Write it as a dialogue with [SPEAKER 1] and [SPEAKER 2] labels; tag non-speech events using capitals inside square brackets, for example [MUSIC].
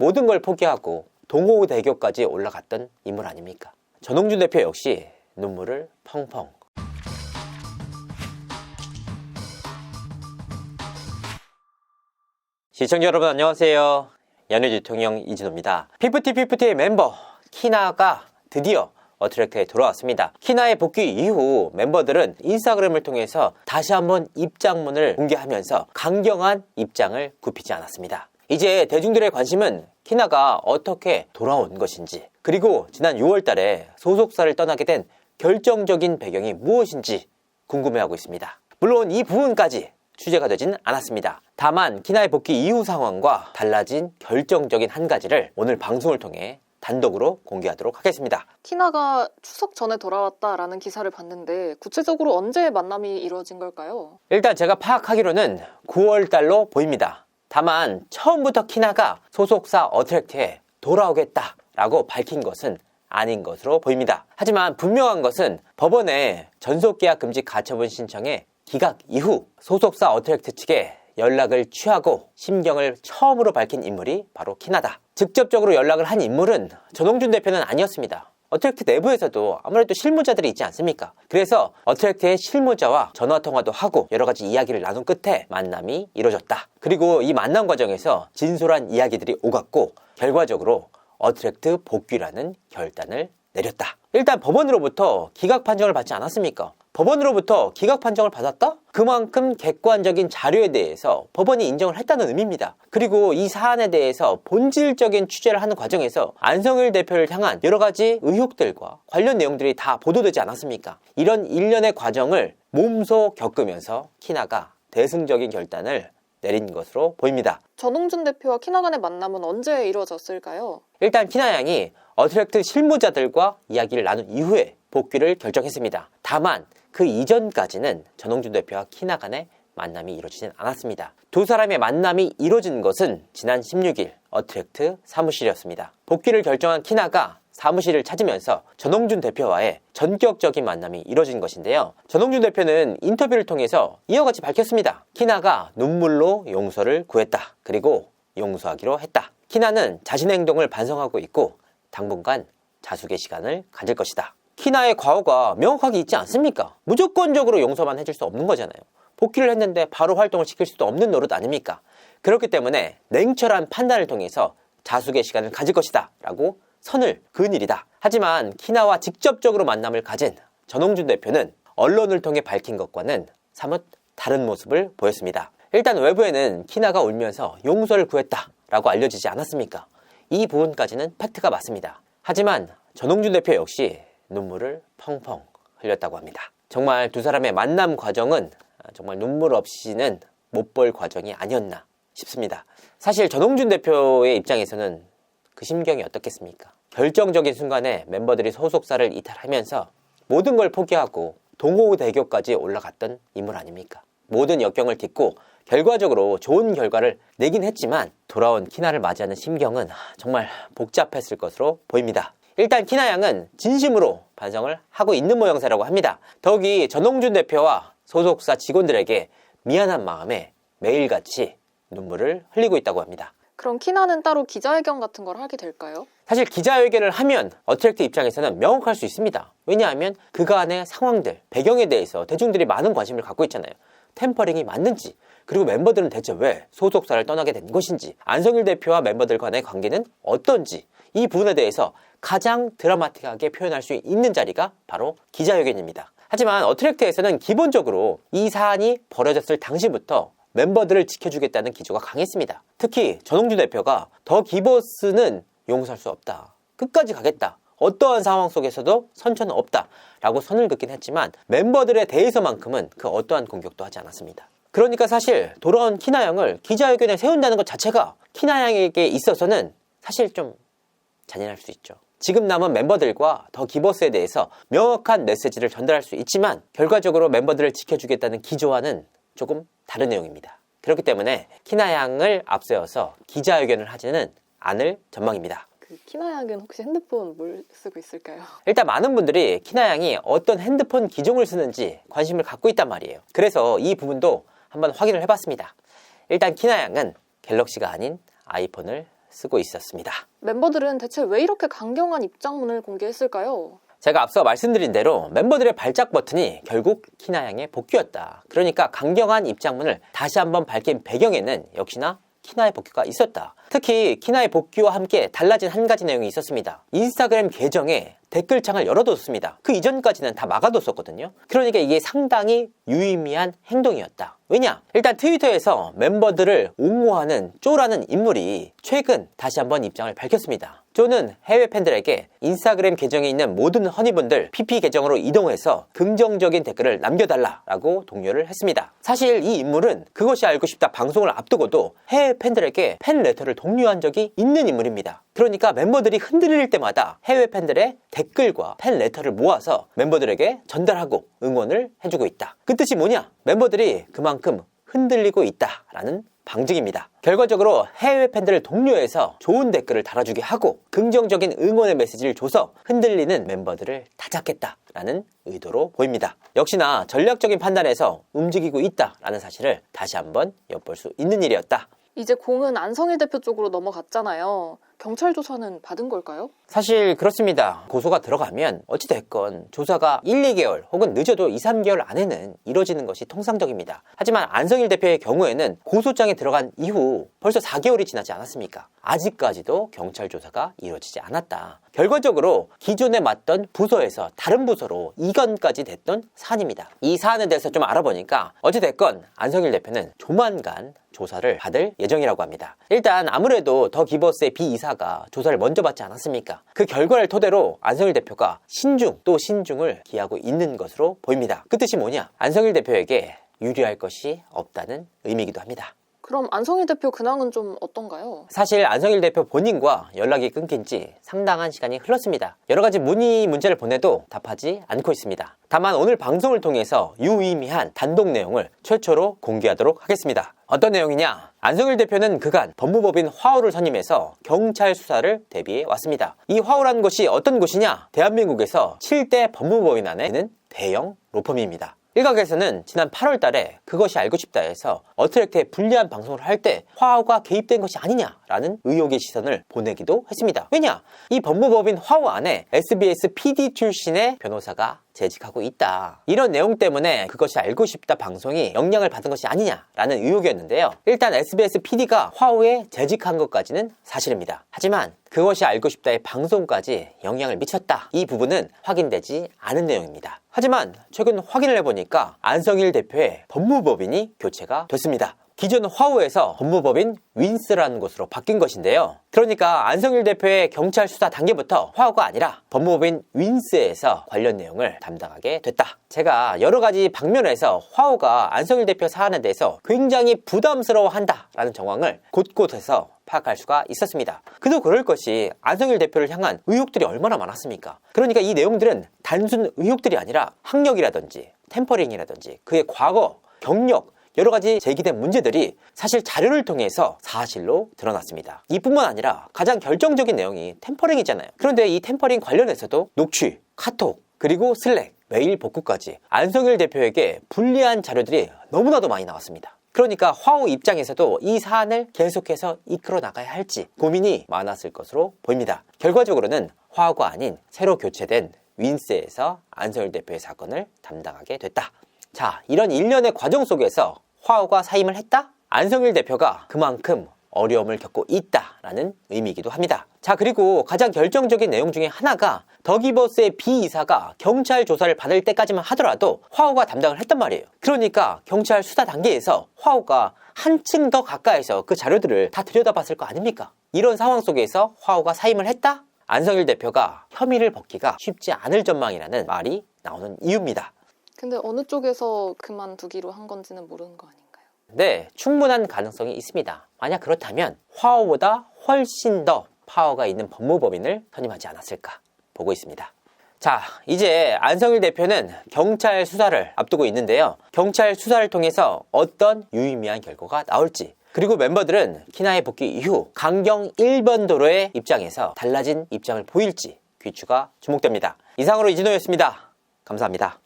[SPEAKER 1] 모든 걸 포기하고 동호대교까지 올라갔던 인물 아닙니까? 전홍준 대표 역시 눈물을 펑펑. 시청자 여러분 안녕하세요. 연예 대통령 이진호입니다. 피프티 피프티의 멤버 키나가 드디어 어트랙트에 돌아왔습니다. 키나의 복귀 이후 멤버들은 인스타그램을 통해서 다시 한번 입장문을 공개하면서 강경한 입장을 굽히지 않았습니다. 이제 대중들의 관심은 키나가 어떻게 돌아온 것인지 그리고 지난 6월 달에 소속사를 떠나게 된 결정적인 배경이 무엇인지 궁금해하고 있습니다. 물론 이 부분까지 취재가 되진 않았습니다. 다만 키나의 복귀 이후 상황과 달라진 결정적인 한 가지를 오늘 방송을 통해 단독으로 공개하도록 하겠습니다.
[SPEAKER 2] 키나가 추석 전에 돌아왔다라는 기사를 봤는데 구체적으로 언제 만남이 이루어진 걸까요?
[SPEAKER 1] 일단 제가 파악하기로는 9월 달로 보입니다. 다만 처음부터 키나가 소속사 어트랙트에 돌아오겠다라고 밝힌 것은 아닌 것으로 보입니다. 하지만 분명한 것은 법원의 전속계약 금지 가처분 신청에 기각 이후 소속사 어트랙트 측에 연락을 취하고 심경을 처음으로 밝힌 인물이 바로 키나다. 직접적으로 연락을 한 인물은 전홍준 대표는 아니었습니다. 어트랙트 내부에서도 아무래도 실무자들이 있지 않습니까? 그래서 어트랙트의 실무자와 전화통화도 하고 여러 가지 이야기를 나눈 끝에 만남이 이루어졌다. 그리고 이 만남 과정에서 진솔한 이야기들이 오갔고 결과적으로 어트랙트 복귀라는 결단을 내렸다. 일단 법원으로부터 기각 판정을 받지 않았습니까? 법원으로부터 기각 판정을 받았다? 그만큼 객관적인 자료에 대해서 법원이 인정을 했다는 의미입니다. 그리고 이 사안에 대해서 본질적인 취재를 하는 과정에서 안성일 대표를 향한 여러 가지 의혹들과 관련 내용들이 다 보도되지 않았습니까? 이런 일련의 과정을 몸소 겪으면서 키나가 대승적인 결단을 내린 것으로 보입니다.
[SPEAKER 2] 전홍준 대표와 키나 간의 만남은 언제 이루어졌을까요?
[SPEAKER 1] 일단 키나 양이 어트랙트 실무자들과 이야기를 나눈 이후에 복귀를 결정했습니다. 다만 그 이전까지는 전홍준 대표와 키나 간의 만남이 이루어지진 않았습니다. 두 사람의 만남이 이루어진 것은 지난 16일 어트랙트 사무실이었습니다. 복귀를 결정한 키나가 사무실을 찾으면서 전홍준 대표와의 전격적인 만남이 이뤄진 것인데요. 전홍준 대표는 인터뷰를 통해서 이와 같이 밝혔습니다. 키나가 눈물로 용서를 구했다. 그리고 용서하기로 했다. 키나는 자신의 행동을 반성하고 있고 당분간 자숙의 시간을 가질 것이다. 키나의 과오가 명확하게 있지 않습니까? 무조건적으로 용서만 해줄 수 없는 거잖아요. 복귀를 했는데 바로 활동을 시킬 수도 없는 노릇 아닙니까? 그렇기 때문에 냉철한 판단을 통해서 자숙의 시간을 가질 것이다. 라고 선을 그은 일이다. 하지만 키나와 직접적으로 만남을 가진 전홍준 대표는 언론을 통해 밝힌 것과는 사뭇 다른 모습을 보였습니다. 일단 외부에는 키나가 울면서 용서를 구했다 라고 알려지지 않았습니까? 이 부분까지는 팩트가 맞습니다. 하지만 전홍준 대표 역시 눈물을 펑펑 흘렸다고 합니다. 정말 두 사람의 만남 과정은 정말 눈물 없이는 못 볼 과정이 아니었나 싶습니다. 사실 전홍준 대표의 입장에서는 그 심경이 어떻겠습니까? 결정적인 순간에 멤버들이 소속사를 이탈하면서 모든 걸 포기하고 동호대교까지 올라갔던 인물 아닙니까? 모든 역경을 딛고 결과적으로 좋은 결과를 내긴 했지만 돌아온 키나를 맞이하는 심경은 정말 복잡했을 것으로 보입니다. 일단 키나 양은 진심으로 반성을 하고 있는 모양새라고 합니다. 더욱이 전홍준 대표와 소속사 직원들에게 미안한 마음에 매일같이 눈물을 흘리고 있다고 합니다.
[SPEAKER 2] 그럼 키나는 따로 기자회견 같은 걸 하게 될까요?
[SPEAKER 1] 사실 기자회견을 하면 어트랙트 입장에서는 명확할 수 있습니다. 왜냐하면 그간의 상황들, 배경에 대해서 대중들이 많은 관심을 갖고 있잖아요. 템퍼링이 맞는지, 그리고 멤버들은 대체 왜 소속사를 떠나게 된 것인지, 안성일 대표와 멤버들 간의 관계는 어떤지, 이 부분에 대해서 가장 드라마틱하게 표현할 수 있는 자리가 바로 기자회견입니다. 하지만 어트랙트에서는 기본적으로 이 사안이 벌어졌을 당시부터 멤버들을 지켜주겠다는 기조가 강했습니다. 특히 전홍준 대표가 더 기보스는 용서할 수 없다. 끝까지 가겠다. 어떠한 상황 속에서도 선처는 없다. 라고 선을 긋긴 했지만 멤버들에 대해서만큼은 그 어떠한 공격도 하지 않았습니다. 그러니까 사실 돌아온 키나 양을 기자회견에 세운다는 것 자체가 키나 양에게 있어서는 사실 좀 잔인할 수 있죠. 지금 남은 멤버들과 더 기버스에 대해서 명확한 메시지를 전달할 수 있지만 결과적으로 멤버들을 지켜주겠다는 기조와는 조금 다른 내용입니다. 그렇기 때문에 키나 양을 앞세워서 기자회견을 하지는 않을 전망입니다.
[SPEAKER 2] 그 키나 양은 혹시 핸드폰 뭘 쓰고 있을까요? [LAUGHS]
[SPEAKER 1] 일단 많은 분들이 키나 양이 어떤 핸드폰 기종을 쓰는지 관심을 갖고 있단 말이에요. 그래서 이 부분도 한번 확인을 해봤습니다. 일단 키나 양은 갤럭시가 아닌 아이폰을 쓰고 있었습니다.
[SPEAKER 2] 멤버들은 대체 왜 이렇게 강경한 입장문을 공개했을까요?
[SPEAKER 1] 제가 앞서 말씀드린 대로 멤버들의 발작 버튼이 결국 키나 양의 복귀였다. 그러니까 강경한 입장문을 다시 한번 밝힌 배경에는 역시나 키나의 복귀가 있었다. 특히 키나의 복귀와 함께 달라진 한 가지 내용이 있었습니다. 인스타그램 계정에 댓글창을 열어뒀습니다. 그 이전까지는 다 막아뒀었거든요. 그러니까 이게 상당히 유의미한 행동이었다. 왜냐? 일단 트위터에서 멤버들을 옹호하는 쪼라는 인물이 최근 다시 한번 입장을 밝혔습니다. 쪼는 해외 팬들에게 인스타그램 계정에 있는 모든 허니분들 PP 계정으로 이동해서 긍정적인 댓글을 남겨달라라고 독려를 했습니다. 사실 이 인물은 그것이 알고 싶다 방송을 앞두고도 해외 팬들에게 팬 레터를 독려한 적이 있는 인물입니다. 그러니까 멤버들이 흔들릴 때마다 해외 팬들의 댓글 과 팬 레터를 모아서 멤버들에게 전달하고 응원을 해주고 있다. 그 뜻이 뭐냐? 멤버들이 그만큼 흔들리고 있다라는 방증입니다. 결과적으로 해외 팬들을 독려해서 좋은 댓글을 달아주게 하고 긍정적인 응원의 메시지를 줘서 흔들리는 멤버들을 다잡겠다라는 의도로 보입니다. 역시나 전략적인 판단에서 움직이고 있다라는 사실을 다시 한번 엿볼 수 있는 일이었다.
[SPEAKER 2] 이제 공은 안성일 대표 쪽으로 넘어갔잖아요. 경찰 조사는 받은 걸까요?
[SPEAKER 1] 사실 그렇습니다. 고소가 들어가면 어찌됐건 조사가 1, 2개월 혹은 늦어도 2, 3개월 안에는 이루어지는 것이 통상적입니다. 하지만 안성일 대표의 경우에는 고소장에 들어간 이후 벌써 4개월이 지나지 않았습니까? 아직까지도 경찰 조사가 이루어지지 않았다. 결과적으로 기존에 맡던 부서에서 다른 부서로 이건까지 됐던 사안입니다. 이 사안에 대해서 좀 알아보니까 어찌됐건 안성일 대표는 조만간 조사를 받을 예정이라고 합니다. 일단 아무래도 더 기버스의 비이사 가 조사를 먼저 받지 않았습니까? 그 결과를 토대로 안성일 대표가 신중 또 신중을 기하고 있는 것으로 보입니다. 그 뜻이 뭐냐? 안성일 대표에게 유리할 것이 없다는 의미이기도 합니다.
[SPEAKER 2] 그럼 안성일 대표 근황은 좀 어떤가요?
[SPEAKER 1] 사실 안성일 대표 본인과 연락이 끊긴 지 상당한 시간이 흘렀습니다. 여러 가지 문의 문제를 보내도 답하지 않고 있습니다. 다만 오늘 방송을 통해서 유의미한 단독 내용을 최초로 공개하도록 하겠습니다. 어떤 내용이냐? 안성일 대표는 그간 법무법인 화오를 선임해서 경찰 수사를 대비해 왔습니다. 이 화오라는 곳이 어떤 곳이냐? 대한민국에서 7대 법무법인 안에 있는 대형 로펌입니다. 일각에서는 지난 8월 달에 그것이 알고 싶다 해서 어트랙트에 불리한 방송을 할 때 화오가 개입된 것이 아니냐라는 의혹의 시선을 보내기도 했습니다. 왜냐? 이 법무법인 화오 안에 SBS PD 출신의 변호사가 재직하고 있다. 이런 내용 때문에 그것이 알고 싶다 방송이 영향을 받은 것이 아니냐라는 의혹이었는데요. 일단 SBS PD가 화오에 재직한 것까지는 사실입니다. 하지만 그것이 알고 싶다의 방송까지 영향을 미쳤다. 이 부분은 확인되지 않은 내용입니다. 하지만 최근 확인을 해보니까 안성일 대표의 법무법인이 교체가 됐습니다. 기존 화우에서 법무법인 윈스라는 곳으로 바뀐 것인데요. 그러니까 안성일 대표의 경찰 수사 단계부터 화우가 아니라 법무법인 윈스에서 관련 내용을 담당하게 됐다. 제가 여러 가지 방면에서 화우가 안성일 대표 사안에 대해서 굉장히 부담스러워한다라는 정황을 곳곳에서 파악할 수가 있었습니다. 그도 그럴 것이 안성일 대표를 향한 의혹들이 얼마나 많았습니까? 그러니까 이 내용들은 단순 의혹들이 아니라 학력이라든지 템퍼링이라든지 그의 과거, 경력, 여러 가지 제기된 문제들이 사실 자료를 통해서 사실로 드러났습니다. 이뿐만 아니라 가장 결정적인 내용이 템퍼링이잖아요. 그런데 이 템퍼링 관련해서도 녹취, 카톡, 그리고 슬랙, 메일 복구까지 안성일 대표에게 불리한 자료들이 너무나도 많이 나왔습니다. 그러니까 화우 입장에서도 이 사안을 계속해서 이끌어 나가야 할지 고민이 많았을 것으로 보입니다. 결과적으로는 화우가 아닌 새로 교체된 윈스에서 안성일 대표의 사건을 담당하게 됐다. 자, 이런 일련의 과정 속에서 화우가 사임을 했다? 안성일 대표가 그만큼 어려움을 겪고 있다라는 의미이기도 합니다. 자, 그리고 가장 결정적인 내용 중에 하나가 더기버스의 비이사가 경찰 조사를 받을 때까지만 하더라도 화우가 담당을 했단 말이에요. 그러니까 경찰 수사 단계에서 화우가 한층 더 가까이서 그 자료들을 다 들여다봤을 거 아닙니까? 이런 상황 속에서 화우가 사임을 했다? 안성일 대표가 혐의를 벗기가 쉽지 않을 전망이라는 말이 나오는 이유입니다.
[SPEAKER 2] 근데 어느 쪽에서 그만두기로 한 건지는 모르는 거 아닌가요?
[SPEAKER 1] 네, 충분한 가능성이 있습니다. 만약 그렇다면 화오보다 훨씬 더 파워가 있는 법무법인을 선임하지 않았을까 보고 있습니다. 자, 이제 안성일 대표는 경찰 수사를 앞두고 있는데요. 경찰 수사를 통해서 어떤 유의미한 결과가 나올지 그리고 멤버들은 키나의 복귀 이후 강경 1번 도로의 입장에서 달라진 입장을 보일지 귀추가 주목됩니다. 이상으로 이진호였습니다. 감사합니다.